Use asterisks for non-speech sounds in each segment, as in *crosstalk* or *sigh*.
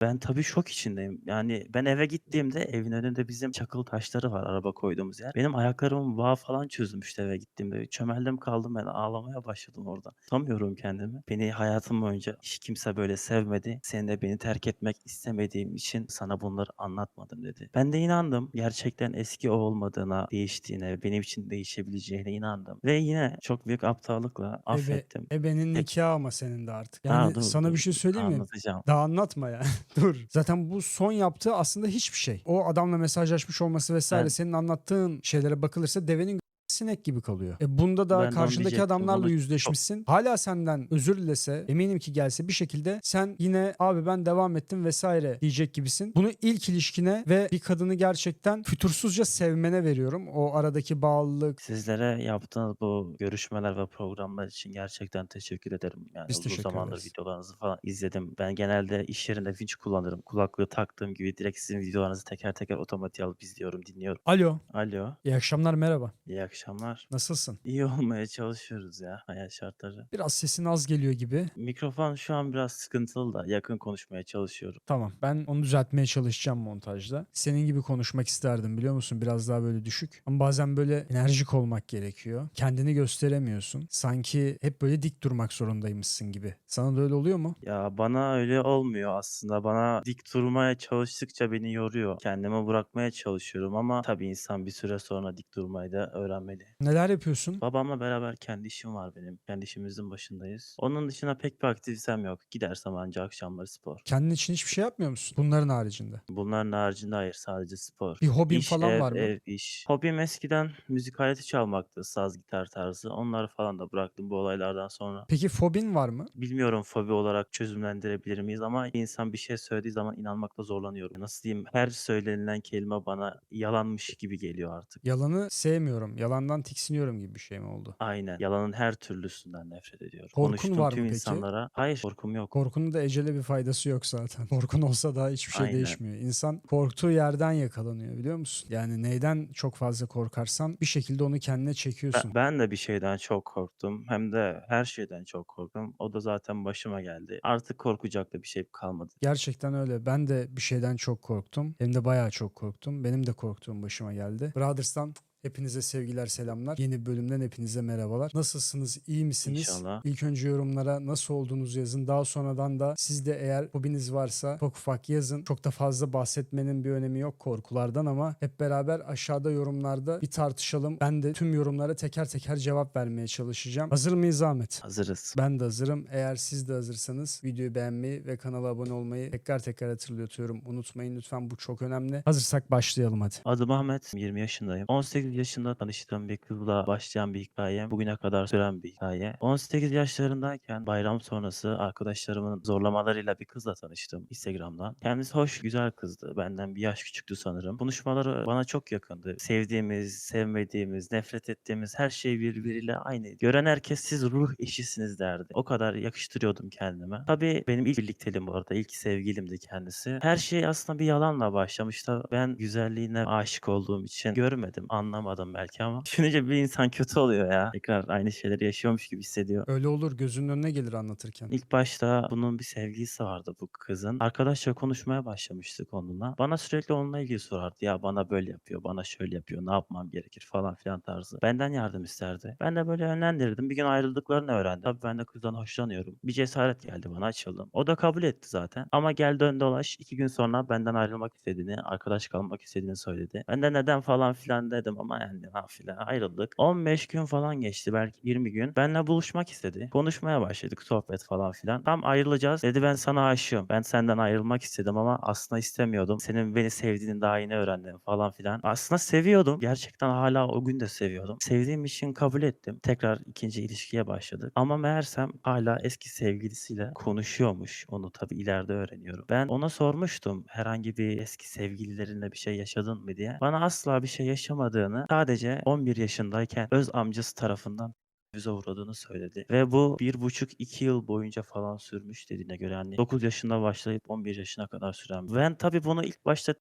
Ben tabii şok içindeyim. Yani ben eve gittiğimde evin önünde bizim çakıl taşları var araba koyduğumuz yer. Benim ayaklarımın bağı falan çözülmüştü eve gittiğimde. Çömeldim kaldım ben ağlamaya başladım orada. Tutamıyorum kendimi. Beni hayatım boyunca hiç kimse böyle sevmedi. Sen de beni terk etmek istemediğim için sana bunları anlatmadım dedi. Ben de inandım. Gerçekten eski o olmadığına, değiştiğine, benim için değişebileceğine inandım. Ve yine çok büyük aptallıkla Ebe, affettim. ebenin Tek nikahı ama senin de artık. Ha, Yani dur, sana bir dur. şey söyleyeyim mi? Anlatacağım. Daha anlatma ya. *laughs* Dur. Zaten bu son yaptığı aslında hiçbir şey. O adamla mesajlaşmış olması vesaire Ben senin anlattığın şeylere bakılırsa devenin sinek gibi kalıyor. E bunda da ben onu karşındaki adamlarla çok yüzleşmişsin. Hala senden özür dilese eminim ki gelse bir şekilde sen yine abi ben devam ettim vesaire diyecek gibisin. Bunu ilk ilişkine ve bir kadını gerçekten fütursuzca sevmene veriyorum. O aradaki bağlılık. Sizlere yaptığınız bu görüşmeler ve programlar için gerçekten teşekkür ederim. Yani Biz uzun zamandır ederiz. videolarınızı falan izledim. Ben genelde iş yerinde vinç kullanırım. Kulaklığı taktığım gibi direkt sizin videolarınızı teker teker otomatik alıp izliyorum, dinliyorum. Alo. Alo, İyi akşamlar merhaba. iyi akşamlar. Nasılsın? İyi olmaya çalışıyoruz ya hayat şartları. Biraz sesin az geliyor gibi. Mikrofon şu an biraz sıkıntılı da yakın konuşmaya çalışıyorum. Tamam. Ben onu düzeltmeye çalışacağım montajda. Senin gibi konuşmak isterdim biliyor musun? Biraz daha böyle düşük. Ama bazen böyle enerjik olmak gerekiyor. Kendini gösteremiyorsun. Sanki hep böyle dik durmak zorundaymışsın gibi. Sana da öyle oluyor mu? Ya bana öyle olmuyor aslında. Bana dik durmaya çalıştıkça beni yoruyor. Kendimi bırakmaya çalışıyorum ama tabii insan bir süre sonra dik durmayı da öğrenmeli. Neler yapıyorsun? Babamla beraber kendi işim var benim. Kendi işimizin başındayız. Onun dışında pek bir aktivitem yok. Gidersem ancak akşamları spor. Kendin için hiçbir şey yapmıyor musun? Bunların haricinde. Bunların haricinde hayır sadece spor. Bir hobin İş, falan ev, var mı? ev, iş. Hobim eskiden müzik aleti çalmaktı. Saz, gitar tarzı. Onları falan da bıraktım bu olaylardan sonra. Peki fobin var mı? Bilmiyorum fobi olarak çözümlendirebilir miyiz ama insan bir şey söylediği zaman inanmakta zorlanıyorum. Nasıl diyeyim? Her söylenilen kelime bana yalanmış gibi geliyor artık. Yalanı sevmiyorum. Yalandan tiksiniyorum gibi bir şey mi oldu? Aynen. Yalanın her türlüsünden nefret ediyorum. Korkun Konuştuğum var tüm mı peki? insanlara hayır korkum yok. Korkunun da ecele bir faydası yok zaten. *laughs* Korkun olsa daha hiçbir şey Aynen. değişmiyor. İnsan korktuğu yerden yakalanıyor biliyor musun? Yani neyden çok fazla korkarsan bir şekilde onu kendine Ben, çekiyorsun. ben de bir şeyden çok korktum. Hem de her şeyden çok korktum. O da zaten başıma geldi. Artık korkacak da bir şey kalmadı. Gerçekten öyle. Ben de bir şeyden çok korktum. Hem de bayağı çok korktum. Benim de korktuğum başıma geldi. Brothers'tan hepinize sevgiler, selamlar. Yeni bölümden hepinize merhabalar. Nasılsınız? İyi misiniz? İnşallah. İlk önce yorumlara nasıl olduğunuzu yazın. Daha sonradan da sizde eğer hobiniz varsa çok ufak yazın. Çok da fazla bahsetmenin bir önemi yok korkulardan ama hep beraber aşağıda yorumlarda bir tartışalım. Ben de tüm yorumlara teker teker cevap vermeye çalışacağım. Hazır mıyız Ahmet? Hazırız. Ben de hazırım. Eğer siz de hazırsanız videoyu beğenmeyi ve kanala abone olmayı tekrar tekrar hatırlatıyorum. Unutmayın lütfen bu çok önemli. Hazırsak başlayalım hadi. Adım Ahmet, 20 yaşındayım. 18 yaşında tanıştığım bir kızla başlayan bir hikayem, bugüne kadar süren bir hikaye. 18 yaşlarındayken bayram sonrası arkadaşlarımın zorlamalarıyla bir kızla tanıştım Instagram'dan. Kendisi hoş, güzel kızdı. Benden bir yaş küçüktü sanırım. Konuşmaları bana çok yakındı. Sevdiğimiz, sevmediğimiz, nefret ettiğimiz her şey birbiriyle aynıydı. Gören herkes siz ruh eşisiniz derdi. O kadar yakıştırıyordum kendime. Tabii benim ilk birlikteliğim bu arada. ilk sevgilimdi kendisi. Her şey aslında bir yalanla başlamıştı. Ben güzelliğine aşık olduğum için görmedim, anlamadım belki ama *laughs* düşününce bir insan kötü oluyor ya. Tekrar aynı şeyleri yaşıyormuş gibi hissediyor. Öyle olur gözünün önüne gelir anlatırken. İlk başta bunun bir sevgilisi vardı bu kızın. Arkadaşça konuşmaya başlamıştık onunla. Bana sürekli onunla ilgili sorardı. Ya bana böyle yapıyor, bana şöyle yapıyor, ne yapmam gerekir falan filan tarzı. Benden yardım isterdi. Ben de böyle yönlendirdim. Bir gün ayrıldıklarını öğrendim. Tabii ben de kızdan hoşlanıyorum. Bir cesaret geldi bana açıldım. O da kabul etti zaten. Ama gel dön dolaş iki gün sonra benden ayrılmak istediğini, arkadaş kalmak istediğini söyledi. Ben de neden falan filan dedim ama yani nafile ayrıldık. 15 gün falan geçti belki 20 gün. Benle buluşmak istedi. Konuşmaya başladık sohbet falan filan. Tam ayrılacağız. Dedi ben sana aşığım. Ben senden ayrılmak istedim ama aslında istemiyordum. Senin beni sevdiğini daha yeni öğrendim falan filan. Aslında seviyordum. Gerçekten hala o gün de seviyordum. Sevdiğim için kabul ettim. Tekrar ikinci ilişkiye başladık. Ama meğersem hala eski sevgilisiyle konuşuyormuş. Onu tabii ileride öğreniyorum. Ben ona sormuştum herhangi bir eski sevgililerinle bir şey yaşadın mı diye. Bana asla bir şey yaşamadığını sadece 11 yaşındayken öz amcası tarafından tecavüze uğradığını söyledi. Ve bu 1,5-2 yıl boyunca falan sürmüş dediğine göre. Yani 9 yaşında başlayıp 11 yaşına kadar süren. Ben tabii bunu ilk başta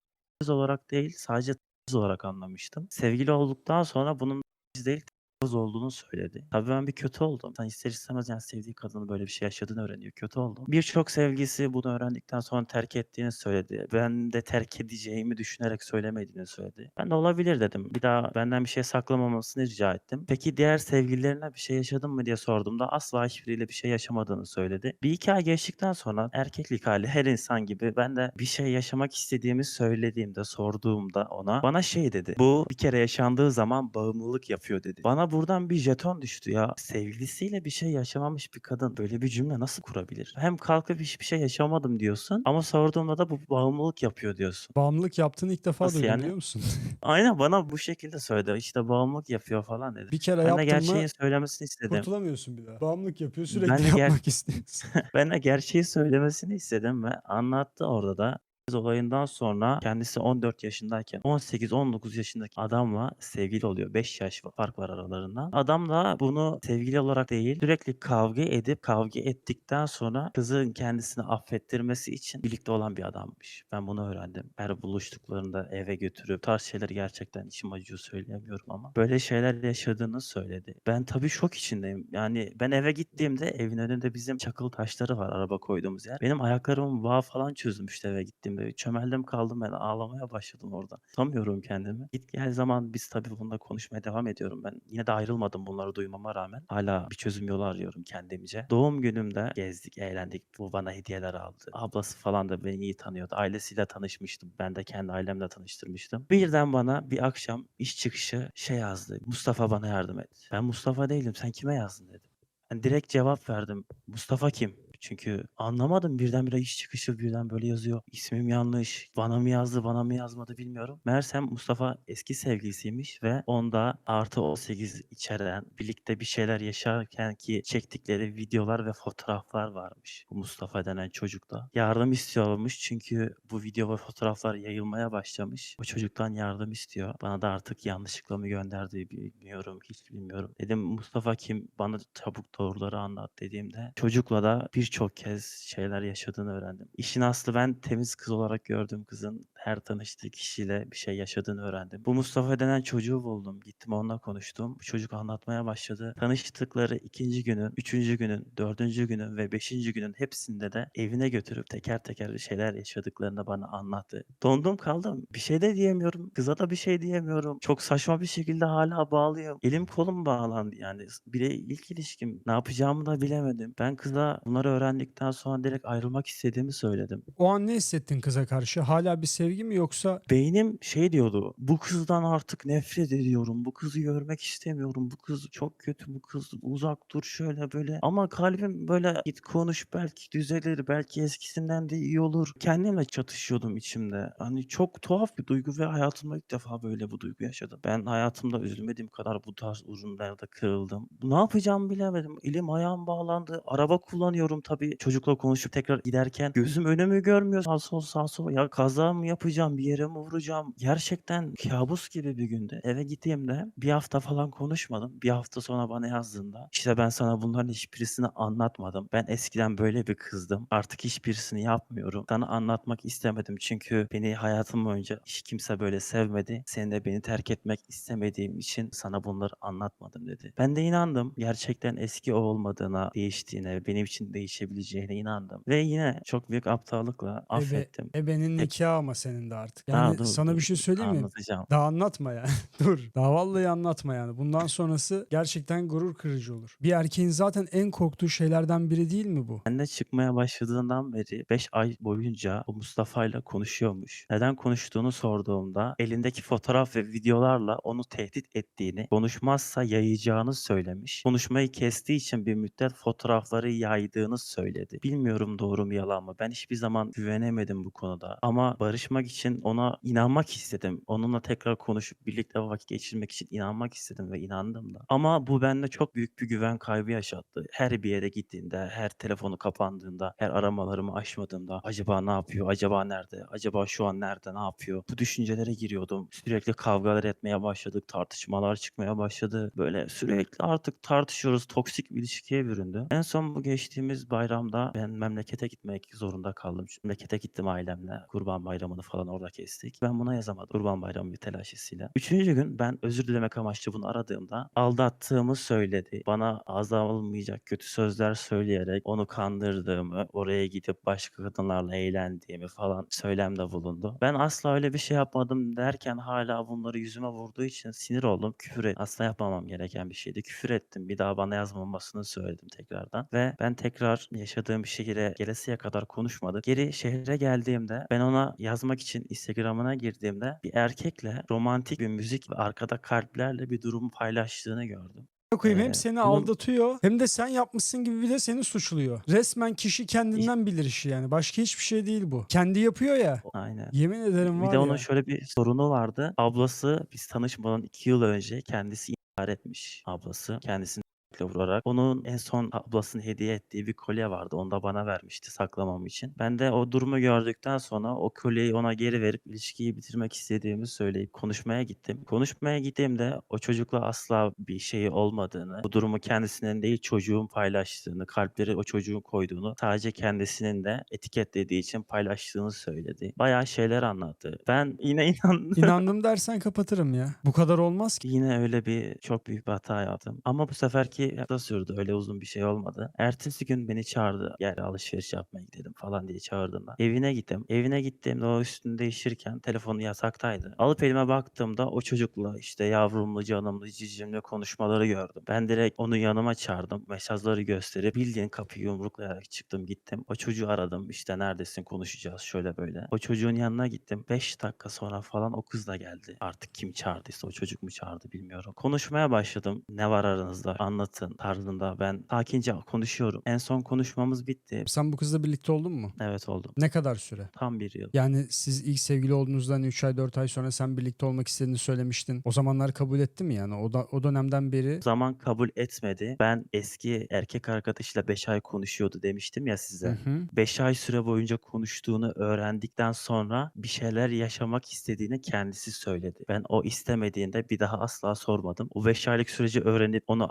olarak değil sadece olarak anlamıştım. Sevgili olduktan sonra bunun değil kız olduğunu söyledi. Tabii ben bir kötü oldum. İnsan ister istemez yani sevdiği kadının böyle bir şey yaşadığını öğreniyor. Kötü oldum. Birçok sevgilisi bunu öğrendikten sonra terk ettiğini söyledi. Ben de terk edeceğimi düşünerek söylemediğini söyledi. Ben de olabilir dedim. Bir daha benden bir şey saklamamasını rica ettim. Peki diğer sevgililerine bir şey yaşadın mı diye sorduğumda asla hiçbiriyle bir şey yaşamadığını söyledi. Bir iki ay geçtikten sonra erkeklik hali her insan gibi ben de bir şey yaşamak istediğimi söylediğimde, sorduğumda ona bana şey dedi. Bu bir kere yaşandığı zaman bağımlılık yapıyor dedi. Bana buradan bir jeton düştü ya. Sevgilisiyle bir şey yaşamamış bir kadın böyle bir cümle nasıl kurabilir? Hem kalkıp hiçbir şey yaşamadım diyorsun ama sorduğumda da bu bağımlılık yapıyor diyorsun. Bağımlılık yaptığını ilk defa Nasıl duydum yani? biliyor musun? *laughs* Aynen bana bu şekilde söyledi. İşte bağımlılık yapıyor falan dedi. Bir kere Ben de yaptın mı gerçeği söylemesini istedim. kurtulamıyorsun bir daha. Bağımlılık yapıyor sürekli Ben de ger- yapmak *laughs* istiyorsun. *laughs* Ben de gerçeği söylemesini istedim ve anlattı orada da. Olayından sonra kendisi 14 yaşındayken 18-19 yaşındaki adamla sevgili oluyor. 5 yaş fark var aralarında. Adam da bunu sevgili olarak değil sürekli kavga edip kavga ettikten sonra kızın kendisini affettirmesi için birlikte olan bir adammış. Ben bunu öğrendim. Her buluştuklarında eve götürüp tarz şeyleri gerçekten içim acıyor söyleyemiyorum ama böyle şeyler yaşadığını söyledi. Ben tabii şok içindeyim. Yani ben eve gittiğimde evin önünde bizim çakıl taşları var araba koyduğumuz yer. Benim ayaklarımın bağı falan çözülmüştü eve gittiğimde. Çömeldim kaldım ben ağlamaya başladım orada. Tutamıyorum kendimi. Git gel zaman biz tabii bununla konuşmaya devam ediyorum ben. Yine de ayrılmadım bunları duymama rağmen. Hala bir çözüm yolu arıyorum kendimce. Doğum günümde gezdik, eğlendik. Bu bana hediyeler aldı. Ablası falan da beni iyi tanıyordu. Ailesiyle tanışmıştım. Ben de kendi ailemle tanıştırmıştım. Birden bana bir akşam iş çıkışı şey yazdı. Mustafa bana yardım et. Ben Mustafa değilim. Sen kime yazdın dedim. Ben direkt cevap verdim. Mustafa kim? Çünkü anlamadım birdenbire iş çıkışı birden böyle yazıyor. İsmim yanlış. Bana mı yazdı bana mı yazmadı bilmiyorum. Meğersem Mustafa eski sevgilisiymiş ve onda artı 18 içeren birlikte bir şeyler yaşarken ki çektikleri videolar ve fotoğraflar varmış. Bu Mustafa denen çocukta. Yardım istiyormuş çünkü bu video ve fotoğraflar yayılmaya başlamış. O çocuktan yardım istiyor. Bana da artık yanlışlıkla mı gönderdi bilmiyorum hiç bilmiyorum. Dedim Mustafa kim bana çabuk doğruları anlat dediğimde çocukla da birçok kez şeyler yaşadığını öğrendim. İşin aslı ben temiz kız olarak gördüğüm kızın her tanıştığı kişiyle bir şey yaşadığını öğrendim. Bu Mustafa denen çocuğu buldum. Gittim onunla konuştum. Çocuk anlatmaya başladı. Tanıştıkları ikinci günün, üçüncü günün, dördüncü günün ve beşinci günün hepsinde de evine götürüp teker teker bir şeyler yaşadıklarını bana anlattı. Dondum kaldım. Bir şey de diyemiyorum. Kıza da bir şey diyemiyorum. Çok saçma bir şekilde hala bağlıyım. Elim kolum bağlandı yani. Bir de ilk ilişkim. Ne yapacağımı da bilemedim. Ben kıza bunları öğrendikten sonra direkt ayrılmak istediğimi söyledim. O an ne hissettin kıza karşı? Hala bir sevgi mi yoksa Beynim şey diyordu. Bu kızdan artık nefret ediyorum. Bu kızı görmek istemiyorum. Bu kız çok kötü. Bu kız uzak dur şöyle böyle. Ama kalbim böyle git konuş belki düzelir. Belki eskisinden de iyi olur. Kendimle çatışıyordum içimde. Hani çok tuhaf bir duygu ve hayatımda ilk defa böyle bu duygu yaşadım. Ben hayatımda üzülmediğim kadar bu tarz ürünlerde kırıldım. Ne yapacağımı bilemedim. Elim ayağım bağlandı. Araba kullanıyorum tabii. Çocukla konuşup tekrar giderken gözüm önümü görmüyor. Sağ sol sağ sol. Ya kaza mı yapacağım? Bir yere mi vuracağım? Gerçekten kabus gibi bir gündü. Eve gittiğimde bir hafta falan konuşmadım. Bir hafta sonra bana yazdığında işte ben sana bunların hiçbirisini anlatmadım. Ben eskiden böyle bir kızdım. Artık hiçbirisini yapmıyorum. Sana anlatmak istemedim çünkü beni hayatım boyunca hiç kimse böyle sevmedi. Senin de beni terk etmek istemediğim için sana bunları anlatmadım dedi. Ben de inandım. Gerçekten eski o olmadığına, değiştiğine, benim için değişebileceğine inandım. Ve yine çok büyük aptallıkla ebe, affettim. ebenin Tek- nikahı ama senin de artık. Yani dur, sana dur, bir şey söyleyeyim mi? Daha anlatma yani. *laughs* Dur. Daha vallahi anlatma yani. Bundan sonrası gerçekten gurur kırıcı olur. Bir erkeğin zaten en korktuğu şeylerden biri değil mi bu? Bende çıkmaya başladığından beri 5 ay boyunca o Mustafa'yla konuşuyormuş. Neden konuştuğunu sorduğumda elindeki fotoğraf ve videolarla onu tehdit ettiğini, konuşmazsa yayacağını söylemiş. Konuşmayı kestiği için bir müddet fotoğrafları yaydığını söyledi. Bilmiyorum doğru mu yalan mı? Ben hiçbir zaman güvenemedim bu konuda. Ama barışmak için ona inanmak istedim. Onunla tekrar konuşup birlikte vakit geçirmek için inanmak istedim ve inandım da. Ama bu bende çok büyük bir güven kaybı yaşattı. Her bir yere gittiğinde, her telefonu kapandığında, her aramalarımı açmadığımda acaba ne yapıyor, acaba nerede, acaba şu an nerede, ne yapıyor? Bu düşüncelere giriyordum. Sürekli kavgalar etmeye başladık, tartışmalar çıkmaya başladı. Böyle sürekli artık tartışıyoruz, toksik bir ilişkiye büründü. En son bu geçtiğimiz bayramda ben memlekete gitmek zorunda kaldım. Memlekete gittim ailemle. Kurban Bayramı'nı falan orada kestik. Ben buna yazamadım Kurban Bayramı bir telaşesiyle. Üçüncü gün ben özür dilemek amaçlı bunu aradığımda aldattığımı söyledi. Bana ağza alınmayacak kötü sözler söyleyerek onu kandırdığımı, oraya gidip başka kadınlarla eğlendiğimi falan söylemde bulundu. Ben asla öyle bir şey yapmadım derken hala bunları yüzüme vurduğu için sinir oldum. Küfür et. Asla yapmamam gereken bir şeydi. Küfür ettim. Bir daha bana yazmamasını söyledim tekrardan. Ve ben tekrar yaşadığım şehire gelesiye kadar konuşmadık. Geri şehre geldiğimde ben ona yazmak için Instagram'ına girdiğimde bir erkekle romantik bir müzik ve arkada kalplerle bir durumu paylaştığını gördüm. koyayım hem Ee, seni bunun- aldatıyor hem de sen yapmışsın gibi bir de seni suçluyor. Resmen kişi kendinden bilir işi yani. Başka hiçbir şey değil bu. Kendi yapıyor ya. Aynen. Yemin ederim Bir var de onun ya. şöyle bir sorunu vardı. Ablası biz tanışmadan 2 yıl önce kendisi intihar etmiş ablası. Kendisini vurarak. Onun en son ablasının hediye ettiği bir kolye vardı. Onu da bana vermişti saklamam için. Ben de o durumu gördükten sonra o kolyeyi ona geri verip ilişkiyi bitirmek istediğimi söyleyip konuşmaya gittim. Konuşmaya gittiğimde o çocukla asla bir şeyi olmadığını, bu durumu kendisinin değil çocuğun paylaştığını, kalpleri o çocuğun koyduğunu, sadece kendisinin de etiketlediği için paylaştığını söyledi. Bayağı şeyler anlattı. Ben yine *laughs* inandım. İnandım dersen kapatırım ya. Bu kadar olmaz ki. Yine öyle bir çok büyük bir hata yaptım. Ama bu seferki da sürdü. Öyle uzun bir şey olmadı. Ertesi gün beni çağırdı. Gel alışveriş yapmaya gidelim falan diye çağırdığında. Evine gittim. Evine gittiğimde o üstünü değiştirirken telefonu yasaktaydı. Alıp elime baktığımda o çocukla işte yavrumlu, canımlı, cicimli konuşmaları gördüm. Ben direkt onu yanıma çağırdım. Mesajları gösterip bildiğin kapıyı yumruklayarak çıktım gittim. O çocuğu aradım. İşte neredesin konuşacağız şöyle böyle. O çocuğun yanına gittim. 5 dakika sonra falan o kız da geldi. Artık kim çağırdıysa o çocuk mu çağırdı bilmiyorum. Konuşmaya başladım. Ne var aranızda anlatın tarzında. Ben sakince konuşuyorum. En son konuşmamız bitti. Sen bu kızla birlikte oldun mu? Evet oldum. Ne kadar süre? Tam bir yıl. Yani siz ilk sevgili olduğunuzdan 3 ay 4 ay sonra sen birlikte olmak istediğini söylemiştin. O zamanlar kabul etti mi yani? O da o dönemden beri zaman kabul etmedi. Ben eski erkek arkadaşıyla 5 ay konuşuyordu demiştim ya size. hı. 5 ay süre boyunca konuştuğunu öğrendikten sonra bir şeyler yaşamak istediğini kendisi söyledi. Ben o istemediğinde bir daha asla sormadım. O 5 aylık süreci öğrenip onu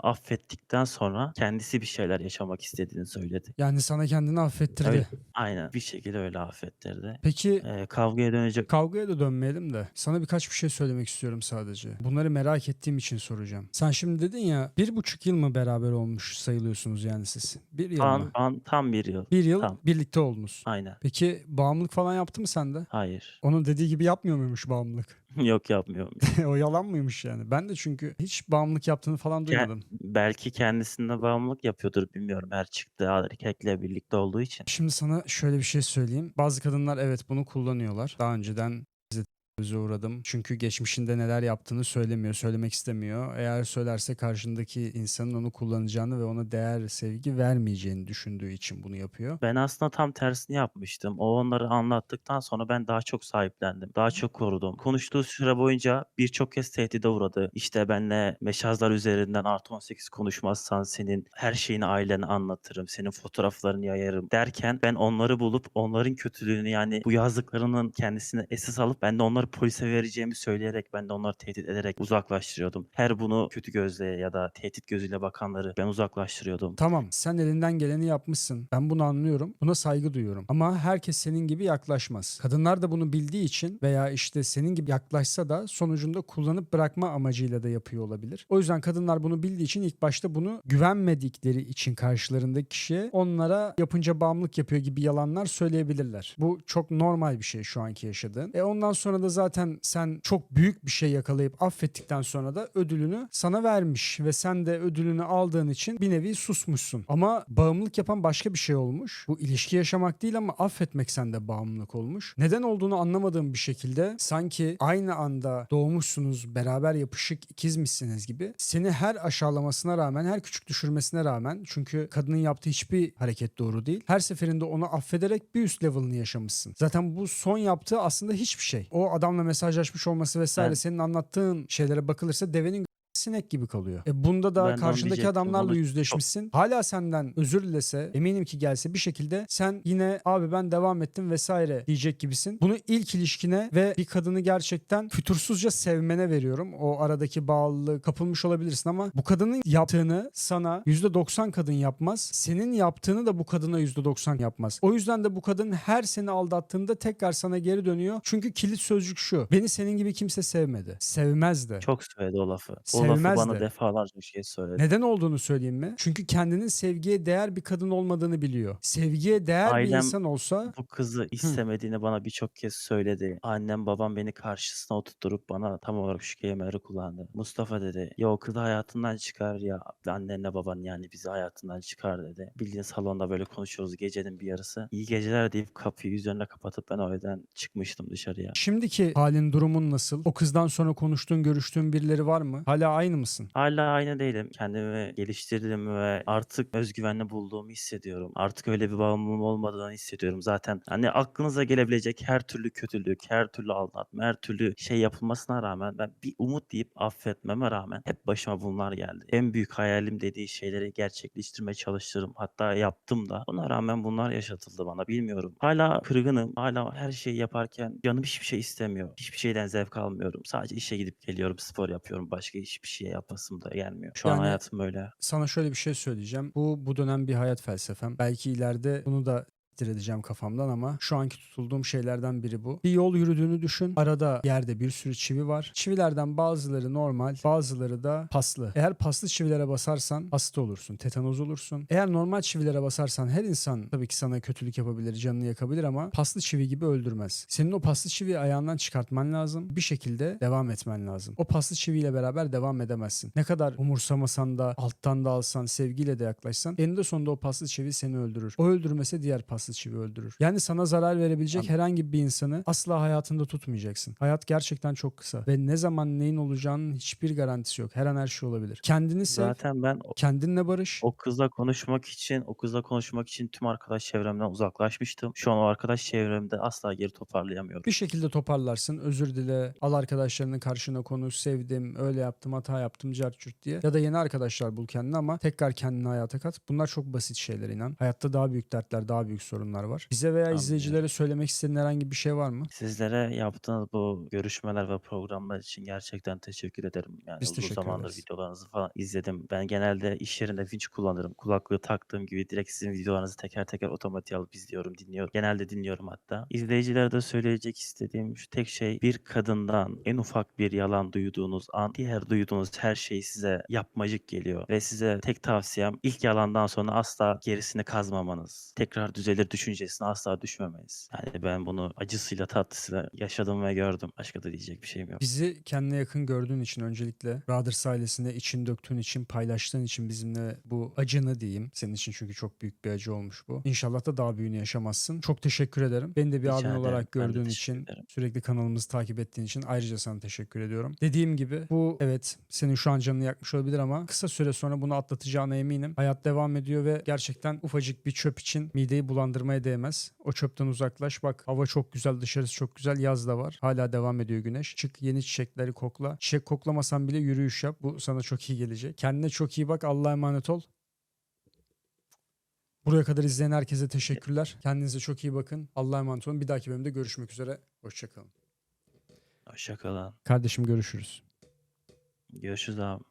affettikten sonra kendisi bir şeyler yaşamak istediğini söyledi. Yani sana kendini affettirdi. Öyle. Aynen bir şekilde öyle affettirdi. Peki Ee, kavgaya dönecek Kavgaya da dönmeyelim de sana birkaç bir şey söylemek istiyorum sadece. Bunları merak ettiğim için soracağım. Sen şimdi dedin ya bir buçuk yıl mı beraber olmuş sayılıyorsunuz yani siz? Bir yıl tam, mı? tam, tam bir yıl. Bir yıl tam. birlikte oldunuz. Aynen. Peki bağımlılık falan yaptı mı sende? Hayır. Onun dediği gibi yapmıyor muymuş bağımlılık? Yok yapmıyorum. *laughs* o yalan mıymış yani? Ben de çünkü hiç bağımlılık yaptığını falan Ke- duymadım. belki kendisinde bağımlılık yapıyordur bilmiyorum. Her çıktığı erkekle birlikte olduğu için. Şimdi sana şöyle bir şey söyleyeyim. Bazı kadınlar evet bunu kullanıyorlar. Daha önceden tecavüze uğradım. Çünkü geçmişinde neler yaptığını söylemiyor, söylemek istemiyor. Eğer söylerse karşındaki insanın onu kullanacağını ve ona değer, sevgi vermeyeceğini düşündüğü için bunu yapıyor. Ben aslında tam tersini yapmıştım. O onları anlattıktan sonra ben daha çok sahiplendim. Daha çok korudum. Konuştuğu süre boyunca birçok kez tehdide uğradı. İşte benle mesajlar üzerinden artı 18 konuşmazsan senin her şeyini ailene anlatırım. Senin fotoğraflarını yayarım derken ben onları bulup onların kötülüğünü yani bu yazdıklarının kendisine esas alıp ben de onları polise vereceğimi söyleyerek ben de onları tehdit ederek uzaklaştırıyordum. Her bunu kötü gözle ya da tehdit gözüyle bakanları ben uzaklaştırıyordum. Tamam sen elinden geleni yapmışsın. Ben bunu anlıyorum. Buna saygı duyuyorum. Ama herkes senin gibi yaklaşmaz. Kadınlar da bunu bildiği için veya işte senin gibi yaklaşsa da sonucunda kullanıp bırakma amacıyla da yapıyor olabilir. O yüzden kadınlar bunu bildiği için ilk başta bunu güvenmedikleri için karşılarındaki kişiye onlara yapınca bağımlılık yapıyor gibi yalanlar söyleyebilirler. Bu çok normal bir şey şu anki yaşadığın. E ondan sonra da zaten sen çok büyük bir şey yakalayıp affettikten sonra da ödülünü sana vermiş ve sen de ödülünü aldığın için bir nevi susmuşsun. Ama bağımlılık yapan başka bir şey olmuş. Bu ilişki yaşamak değil ama affetmek sende bağımlılık olmuş. Neden olduğunu anlamadığım bir şekilde sanki aynı anda doğmuşsunuz, beraber yapışık ikizmişsiniz gibi seni her aşağılamasına rağmen, her küçük düşürmesine rağmen çünkü kadının yaptığı hiçbir hareket doğru değil. Her seferinde onu affederek bir üst level'ını yaşamışsın. Zaten bu son yaptığı aslında hiçbir şey. O adamla mesajlaşmış olması vesaire Evet. senin anlattığın şeylere bakılırsa devenin sinek gibi kalıyor. E bunda da Ben karşındaki adamlarla çok- yüzleşmişsin. Hala senden özür dilese eminim ki gelse bir şekilde sen yine abi ben devam ettim vesaire diyecek gibisin. Bunu ilk ilişkine ve bir kadını gerçekten fütursuzca sevmene veriyorum. O aradaki bağlılığı kapılmış olabilirsin ama bu kadının yaptığını sana %90 kadın yapmaz. Senin yaptığını da bu kadına %90 yapmaz. O yüzden de bu kadın her seni aldattığında tekrar sana geri dönüyor. Çünkü kilit sözcük şu. Beni senin gibi kimse sevmedi. Sevmez de. Çok söyledi o lafı. O Lafı bana de. defalarca bir şey söyledi. Neden olduğunu söyleyeyim mi? Çünkü kendinin sevgiye değer bir kadın olmadığını biliyor. Sevgiye değer bir Ailem insan olsa Bu kızı istemediğini bana birçok kez söyledi. Annem babam beni karşısına oturtturup bana tam olarak şu kelimeleri kullandı. Mustafa dedi ya o kızı hayatından çıkar ya annenle baban yani bizi hayatından çıkar dedi. Bildiğin salonda böyle konuşuyoruz gecenin bir yarısı. İyi geceler deyip kapıyı üzerine kapatıp ben o evden çıkmıştım dışarıya. şimdiki halin durumun nasıl? O kızdan sonra konuştuğun görüştüğün birileri var mı? Hala aynı mısın? Hala aynı değilim. Kendimi geliştirdim ve artık özgüvenli bulduğumu hissediyorum. Artık öyle bir bağımlılığım olmadığını hissediyorum. Zaten hani aklınıza gelebilecek her türlü kötülük, her türlü aldatma, her türlü şey yapılmasına rağmen ben bir umut deyip affetmeme rağmen hep başıma bunlar geldi. En büyük hayalim dediği şeyleri gerçekleştirmeye çalıştım. Hatta yaptım da. Buna rağmen bunlar yaşatıldı bana. Bilmiyorum. Hala kırgınım. Hala her şeyi yaparken canım hiçbir şey istemiyor. Hiçbir şeyden zevk almıyorum. Sadece işe gidip geliyorum, spor yapıyorum. Başka hiçbir şey yapasım da gelmiyor. Şu an Yani- hayatım böyle. Sana şöyle bir şey söyleyeceğim. Bu bu dönem bir hayat felsefem. Belki ileride bunu da takdir edeceğim kafamdan ama şu anki tutulduğum şeylerden biri bu. Bir yol yürüdüğünü düşün. Arada yerde bir sürü çivi var. Çivilerden bazıları normal, bazıları da paslı. Eğer paslı çivilere basarsan hasta olursun, tetanoz olursun. Eğer normal çivilere basarsan her insan tabii ki sana kötülük yapabilir, canını yakabilir ama paslı çivi gibi öldürmez. Senin o paslı çiviyi ayağından çıkartman lazım. Bir şekilde devam etmen lazım. O paslı çiviyle beraber devam edemezsin. Ne kadar umursamasan da alttan da alsan, sevgiyle de yaklaşsan eninde sonunda o paslı çivi seni öldürür. O öldürmese diğer paslı çivi öldürür. Yani sana zarar verebilecek Anladım. herhangi bir insanı asla hayatında tutmayacaksın. Hayat gerçekten çok kısa ve ne zaman neyin olacağının hiçbir garantisi yok. Her an her şey olabilir. Kendini sev, Zaten ben o- kendinle barış. o kızla konuşmak için, o kızla konuşmak için tüm arkadaş çevremden uzaklaşmıştım. Şu an o arkadaş çevremde asla geri toparlayamıyorum. Bir şekilde toparlarsın. Özür dile. Al arkadaşlarının karşına konuş. Sevdim. Öyle yaptım. Hata yaptım. Carçurt diye. Ya da yeni arkadaşlar bul kendine ama tekrar kendini hayata kat. Bunlar çok basit şeyler inan. Hayatta daha büyük dertler, daha büyük sorunlar var. Bize veya Anlıyorum. izleyicilere söylemek istediğin herhangi bir şey var mı? Sizlere yaptığınız bu görüşmeler ve programlar için gerçekten teşekkür ederim. Yani Biz uzun zamandır ederiz. videolarınızı falan izledim. Ben genelde iş yerinde vinç kullanırım. Kulaklığı taktığım gibi direkt sizin videolarınızı teker teker otomatik alıp izliyorum, dinliyorum. Genelde dinliyorum hatta. İzleyicilere de söyleyecek istediğim şu tek şey bir kadından en ufak bir yalan duyduğunuz an diğer duyduğunuz her şey size yapmacık geliyor. Ve size tek tavsiyem ilk yalandan sonra asla gerisini kazmamanız. Tekrar düzelir düşüncesine asla düşmemeniz. Yani ben bunu acısıyla tatlısıyla yaşadım ve gördüm. Başka da diyecek bir şeyim yok. Bizi kendine yakın gördüğün için öncelikle Brothers ailesine için döktüğün için, paylaştığın için bizimle bu acını diyeyim. Senin için çünkü çok büyük bir acı olmuş bu. İnşallah da daha büyüğünü yaşamazsın. Çok teşekkür ederim. Beni de bir Rica abin ederim. olarak gördüğün için, ederim. sürekli kanalımızı takip ettiğin için ayrıca sana teşekkür ediyorum. Dediğim gibi bu evet senin şu an canını yakmış olabilir ama kısa süre sonra bunu atlatacağına eminim. Hayat devam ediyor ve gerçekten ufacık bir çöp için mideyi bulandırmaya değmez. O çöpten uzaklaş. Bak hava çok güzel, dışarısı çok güzel. Yaz da var. Hala devam ediyor güneş. Çık yeni çiçekleri kokla. Çiçek koklamasan bile yürüyüş yap. Bu sana çok iyi gelecek. Kendine çok iyi bak. Allah'a emanet ol. Buraya kadar izleyen herkese teşekkürler. Kendinize çok iyi bakın. Allah'a emanet olun. Bir dahaki bölümde görüşmek üzere. Hoşçakalın. Hoşçakalın. Kardeşim görüşürüz. Görüşürüz abi.